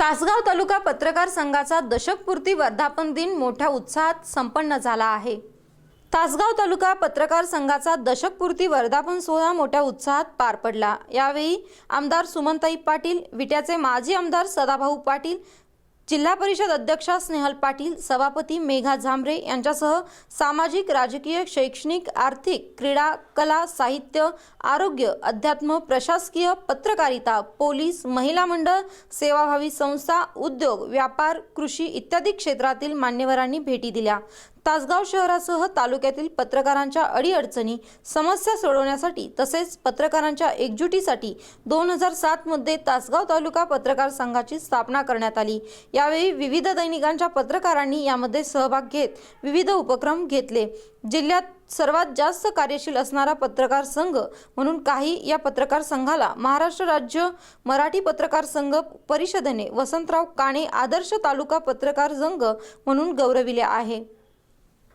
तासगाव तालुका पत्रकार संघाचा दशकपूर्ती वर्धापन दिन मोठ्या उत्साहात संपन्न झाला आहे. तासगाव तालुका पत्रकार संघाचा दशकपूर्ती वर्धापन सोहळा मोठ्या उत्साहात पार पडला. यावेळी आमदार सुमनताई पाटील विट्याचे माजी आमदार सदाभाऊ पाटील जिल्हा परिषद अध्यक्षा स्नेहल पाटील सभापती मेघा झांबरे यांच्यासह सामाजिक राजकीय शैक्षणिक आर्थिक क्रीडा कला साहित्य आरोग्य अध्यात्म प्रशासकीय पत्रकारिता पोलीस महिला मंडळ सेवाभावी संस्था उद्योग व्यापार कृषी इत्यादी क्षेत्रातील मान्यवरांनी भेटी दिल्या. तासगाव शहरासह तालुक्यातील पत्रकारांच्या अडीअडचणी समस्या सोडवण्यासाठी तसेच पत्रकारांच्या एकजुटीसाठी दोन हजार सातमध्ये तासगाव तालुका पत्रकार संघाची स्थापना करण्यात आली. यावेळी विविध दैनिकांच्या पत्रकारांनी यामध्ये सहभाग घेत विविध उपक्रम घेतले. जिल्ह्यात सर्वात जास्त कार्यशील असणारा पत्रकार संघ म्हणून काही या पत्रकार संघाला महाराष्ट्र राज्य मराठी पत्रकार संघ परिषदेने वसंतराव काणे आदर्श तालुका पत्रकार संघ म्हणून गौरविले आहे.